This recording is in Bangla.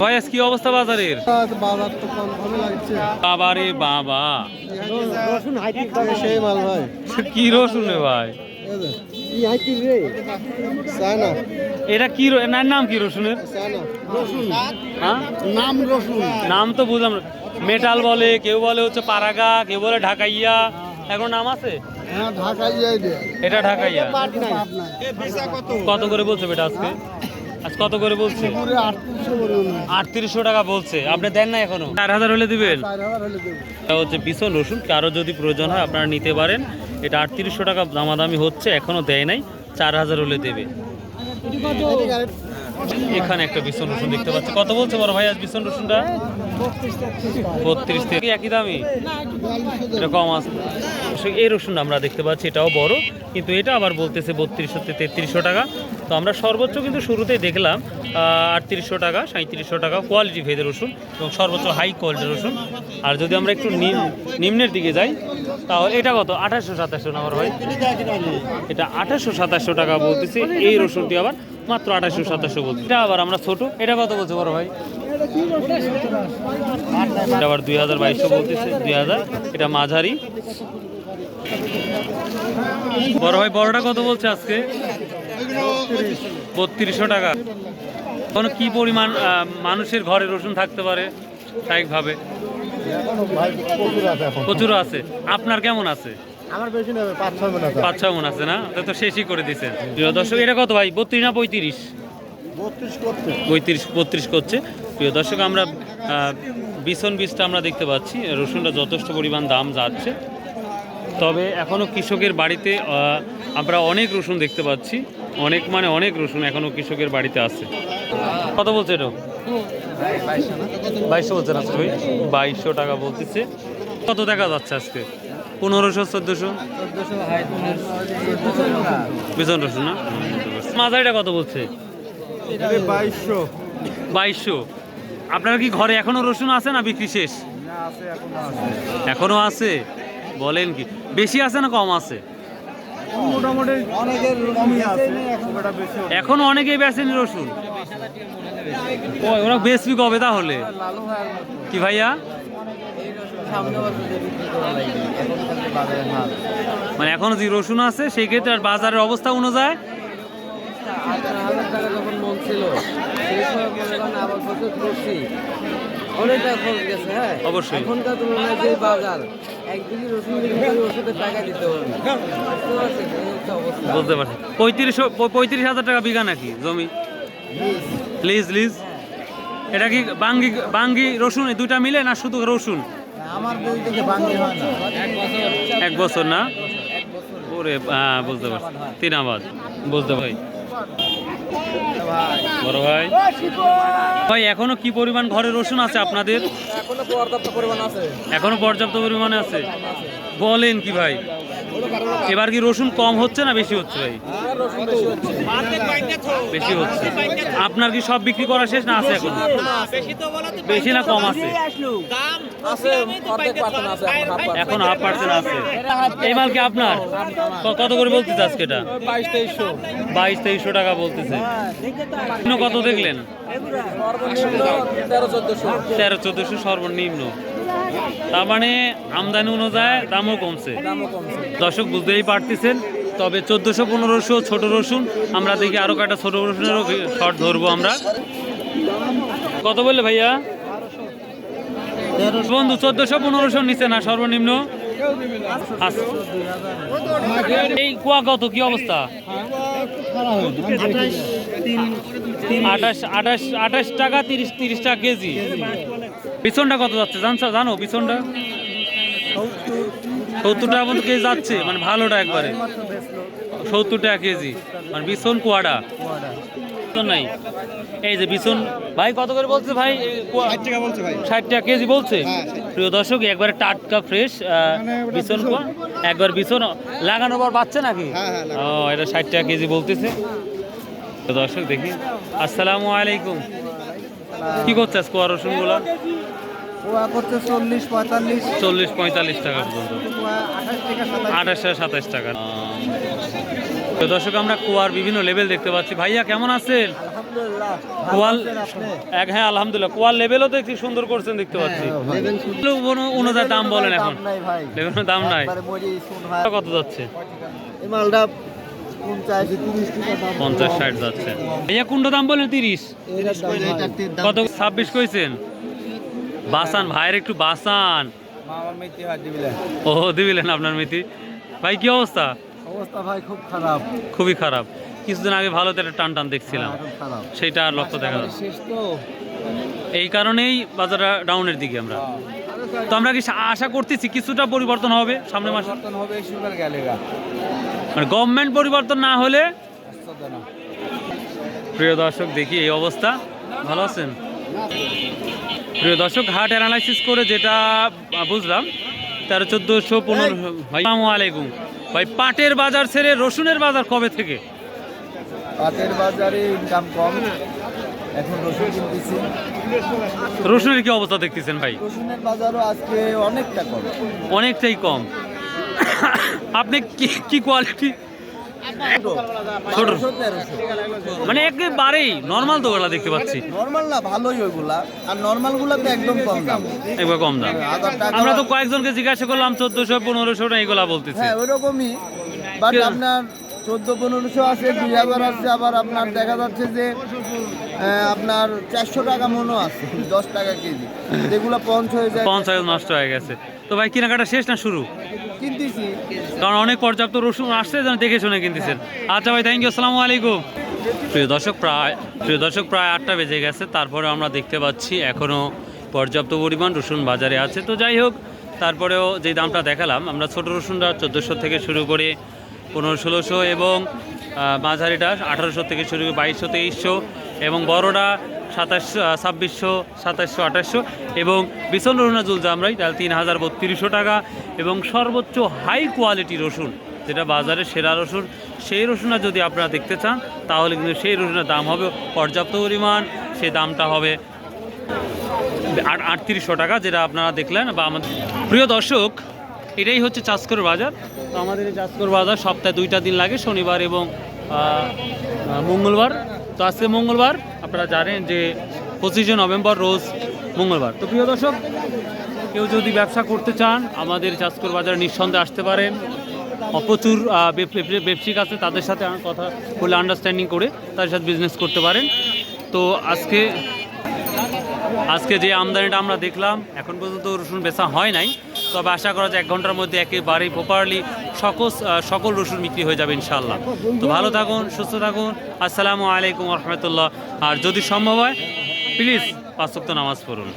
বয়স কি অবস্থা বাজারের? বাজার তো কম লাগছে। বাবা। রে বাবা সেই মাল ভাই। কি রসুন ভাই? এটা কি নাম কি রসুনের? সানা রসুন। হ্যাঁ? নাম রসুন। নাম তো বুঝলাম। মেটাল বলে কেউ বলে হচ্ছে পারাগা কেউ বলে ঢাকাইয়া। এখন নাম আছে? হ্যাঁ এটা ঢাকাইয়া কত? কত করে বলছে বেটা আজকে? আজ কত করে বলছে? আটত্রিশশো টাকা বলছে। আপনি দেন না এখনও? চার হাজার হলে দিবেন। হচ্ছে ভীষণ রসুন। কারও যদি প্রয়োজন হয় আপনারা নিতে পারেন। এটা আটত্রিশশো টাকা দামাদামি হচ্ছে এখনও দেয় নাই। চার হাজার হলে দেবে। এখানে একটা ভীষণ রসুন দেখতে পাচ্ছি। কত বলছে বড় ভাই আজ ভীষণ রসুনটা? বত্রিশ থেকে একই দামি? এটা কম আছে। অবশ্য এই রসুন আমরা দেখতে পাচ্ছি, এটাও বড়, কিন্তু এটা আবার বলতেছে বত্রিশশো তেত্রিশশো টাকা। তো আমরা সর্বোচ্চ কিন্তু শুরুতেই দেখলাম আটত্রিশশো টাকা সাঁত্রিশশো টাকা কোয়ালিটি ভেদে রসুন এবং সর্বোচ্চ হাই কোয়ালিটির রসুন। আর যদি আমরা একটু নিম- নিম্নের দিকে যাই, তাহলে এটা কত? আঠাশশো সাতাশশো নাম্বার ভাই। এটা আঠাশশো সাতাশশো টাকা বলতেছে, এই রসুনটি আবার মাত্র আঠাশশো সাতাশশো বলছে এটা আবার আমরা ছোট, এটা কত বলছে বড় ভাই? এটা আবার দুই হাজার বাইশশো বলতেছে, দুই হাজার। এটা মাঝারি। বড় ভাই বড়টা কত বলছে আজকে? বত্রিশশো টাকা। কোনো কি পরিমাণ মানুষের ঘরে রসুন থাকতে পারে? স্বাভাবিকভাবে। প্রচুর আছে। এখন আপনার কেমন আছে? পাঁচ ছয় মন আছে। না? তা শেষই করে দিচ্ছেন প্রিয় দর্শক এটা কত ভাই? বত্রিশ না পঁয়ত্রিশ? পঁয়ত্রিশ বত্রিশ করছে। প্রিয় দর্শক আমরা বিছন বীজটা আমরা দেখতে পাচ্ছি। রসুনটা যথেষ্ট পরিমাণ দাম যাচ্ছে। তবে এখনও কৃষকের বাড়িতে আমরা অনেক রসুন দেখতে পাচ্ছি। অনেক মানে অনেক রসুন এখনও কৃষকের বাড়িতে আছে। কত বলছে এটা? বাইশশো বলছেন আজকে ভাই বাইশশো টাকা বলতেছে। কত দেখা যাচ্ছে আজকে? পনেরোশো চোদ্দোশো? বিজন রসুন না? মাঝারিটা কত বলছে? বাইশশো। বাইশশো। আপনার কি ঘরে এখনও রসুন আছে না বিক্রি শেষ? এখনও আছে? বলেন কি? বেশি আছে না কম আছে? মোটামুটি অনেকের কমই আছে। এখনও অনেকেই বেচেনি রসুন। ও ওরা বেচবি কবে তাহলে? কি ভাইয়া? মানে এখনও যে রসুন আছে সেই ক্ষেত্রে আর বাজারের অবস্থা অনুযায়ী আঠারো হাজার টাকা যখন মন আবার করছি খরচ গেছে হ্যাঁ? অবশ্যই। এখনকার তুলনায় যে বাজার বুঝতে পারছি। পঁয়ত্রিশ পঁয়ত্রিশ হাজার টাকা বিঘা নাকি জমি? লিজ লিজ এটা কি বাঙ্গি বাঙ্গি রসুন এই দুইটা মিলে না শুধু রসুন? হয় এক বছর। না? ওরে হ্যাঁ বুঝতে পারছি। তিন আবাদ। বুঝতে ভাই বড় ভাই। ভাই এখনও কি পরিমাণ ঘরে রসুন আছে আপনাদের? এখনও পর্যাপ্ত পরিমাণ আছে। এখনও পর্যাপ্ত পরিমাণে আছে? বলেন কি ভাই। এবার কি রসুন কম হচ্ছে না বেশি হচ্ছে ভাই? রসুন বেশি হচ্ছে। আপনার কি সব বিক্রি করা শেষ না আছে এখন? বেশি না কম আছে? এখন হাফ পার্সেন্ট আছে। এই মাল কি আপনার? কত করে বলতেছে আজকে এটা? বাইশ তেইশশো। টাকা বলতেছে। অন্য কত দেখলেন? তেরো চোদ্দশো সর্বনিম্ন। তার মানে আমদানি অনুযায়ী দামও কমছে। দামও কমছে। দর্শক বুঝতেই পারতেছেন তবে চোদ্দোশো, পনেরোশো, ছোটো রসুন, আমরা দেখি আরও কয়েকটা ছোটো রসুনেরও শর্ট ধরবো আমরা। কত বললে ভাইয়া? বন্ধু, চোদ্দোশো পনেরোশো নিচে না, সর্বনিম্ন? আচ্ছা। এই কুয়া কত? কি অবস্থা? আঠাশ আঠাশ আঠাশ টাকা তিরিশ তিরিশ টাকা কেজি। পিছনটা কত যাচ্ছে? জানছো জানো পিছনটা? সত্তর টাকা মতো কেজি যাচ্ছে মানে ভালোটা একবারে। সত্তর টাকা কেজি মানে বিছন কুয়াটা তো নাই। এই যে বিছন ভাই কত করে বলছে ভাই? ষাট টাকা কেজি বলছে? হ্যাঁ। প্রিয় দর্শক একবারে টাটকা ফ্রেশ বিছন কুয়া একবার বিছন লাগানোর পর বাচ্চা নাকি? হ্যাঁ, হ্যাঁ, ও এটা ষাট টাকা কেজি বলতেছে। দর্শক দেখি। আসসালামু আলাইকুম। কি করছে কুয়া রসুনগুলা? পোয়া করছে চল্লিশ পঁয়তাল্লিশ। চল্লিশ পঁয়তাল্লিশ টাকা পর্যন্ত। আঠাশ টাকা সাতাশ। টাকা। তো দর্শক আমরা কুয়ার বিভিন্ন লেভেল দেখতে পাচ্ছি। ভাইয়া কেমন আছেন? কোয়াল এক হ্যাঁ আলহামদুলিল্লাহ। কোয়াল লেভেলও সুন্দর করছেন দেখতে পাচ্ছি। অনুযায়ী দাম বলেন এখন। লেভেলের দাম নাই। কত যাচ্ছে? মালটা পঞ্চাশ তিরিশ পঞ্চাশ ষাট যাচ্ছে। ভাইয়া কোনটা দাম বলেন তিরিশ। কত? ছাব্বিশ কইছেন? বাসান ভাইয়ের একটু বাসান। ও দিবিলেন আপনার মিতি? ভাই কি অবস্থা? অবস্থা ভাই খুব খারাপ। খুবই খারাপ। কিছুদিন আগে ভালো একটা টান টান দেখছিলাম খারাপ। সেইটা আর লক্ষ্য দেখা যাচ্ছে তো। এই কারণেই বাজারটা ডাউনের দিকে আমরা। তো আমরা কি আশা করতেছি কিছুটা পরিবর্তন হবে সামনের মাসে? হবে মানে গভর্নমেন্ট পরিবর্তন না হলে? প্রিয় দর্শক দেখি এই অবস্থা। ভালো আছেন? প্রিয় দর্শক হার্ট অ্যানালাইসিস করে যেটা বুঝলাম তেরো চোদ্দোশো পনেরো আসসালামু আলাইকুম। ভাই পাটের বাজার ছেড়ে রসুনের বাজার কবে থেকে? পাটের বাজারে ইনকাম কম। এখন রসুন কিনতেছি। রসুনের কি অবস্থা দেখতেছেন ভাই? রসুনের বাজারও আজকে অনেকটা কম। অনেকটাই কম। আপনি কি কি কোয়ালিটি ছোট। মানে একেবারেই নর্মাল তো ওগুলা দেখতে পাচ্ছি। নর্মাল না ভালোই ওইগুলা। আর নর্মাল গুলাতে একদম কম দাম। একবার কম দাম। হাজার আমরা তো কয়েকজনকে জিজ্ঞাসা করলাম চোদ্দশো পনেরোশো না বলতেছি বলতেছে। হ্যাঁ ওইরকমই। বাট আপনার চোদ্দ পনেরোশো আছে দুই হাজার আছে আবার আপনার দেখা যাচ্ছে যে আপনার চারশো টাকা মনও আছে দশ টাকা কেজি। যেগুলো পঞ্চ হয়ে যায় পঞ্চাশ নষ্ট হয়ে গেছে। তো ভাই কেনাকাটা শেষ না শুরু? কিনতেছি। কারণ অনেক পর্যাপ্ত রসুন আসছে যেন দেখে শুনে কিনতেছেন। আচ্ছা ভাই থ্যাংক ইউ আসসালামু আলাইকুম। প্রিয় দর্শক প্রায় প্রিয় দর্শক প্রায় আটটা বেজে গেছে। তারপরে আমরা দেখতে পাচ্ছি এখনও পর্যাপ্ত পরিমাণ রসুন বাজারে আছে। তো যাই হোক তারপরেও যে দামটা দেখালাম আমরা ছোট রসুনটা চোদ্দোশো থেকে শুরু করে পনেরো, ষোলোশো এবং মাঝারিটা আঠারোশো থেকে শুরু করে বাইশশো, তেইশশো এবং বড়টা সাতাশশো ছাব্বিশশো, সাতাশশো, আঠাশশো এবং বিশন রসুনা জুলজা আমরাই, তাহলে তিন হাজার বত্রিশশো টাকা এবং সর্বোচ্চ হাই কোয়ালিটি রসুন, যেটা বাজারে সেরা রসুন, সেই রসুনটা যদি আপনারা দেখতে চান, তাহলে কিন্তু সেই রসুনের দাম হবে পর্যাপ্ত পরিমাণ, সেই দামটা হবে আট, আটত্রিশশো টাকা, যেটা আপনারা দেখলেন বা আমাদের প্রিয় দর্শক, এটাই হচ্ছে চাষকর বাজার। তো আমাদের এই চাষকর বাজার সপ্তাহে দুইটা দিন লাগে, শনিবার এবং মঙ্গলবার। তো আজকে মঙ্গলবার, আপনারা জানেন যে পঁচিশে নভেম্বর রোজ মঙ্গলবার। তো প্রিয় দর্শক, কেউ যদি ব্যবসা করতে চান, আমাদের চাষকর বাজারে নিঃসন্দেহে আসতে পারেন। প্রচুর ব্যবসায়িক আছে, তাদের সাথে কথা বলে আন্ডারস্ট্যান্ডিং করে তাদের সাথে বিজনেস করতে পারেন। তো আজকে আজকে যে আমদানিটা আমরা দেখলাম, এখন পর্যন্ত রসুন বেচা হয় নাই। তবে আশা করা যায় এক ঘণ্টার মধ্যে একেবারে প্রপারলি সকল সকল রসুন বিক্রি হয়ে যাবে ইনশাল্লাহ তো ভালো থাকুন, সুস্থ থাকুন। আসসালামু আলাইকুম রহমতুল্লাহ। আর যদি সম্ভব হয় প্লিজ পাঁচ নামাজ পড়ুন।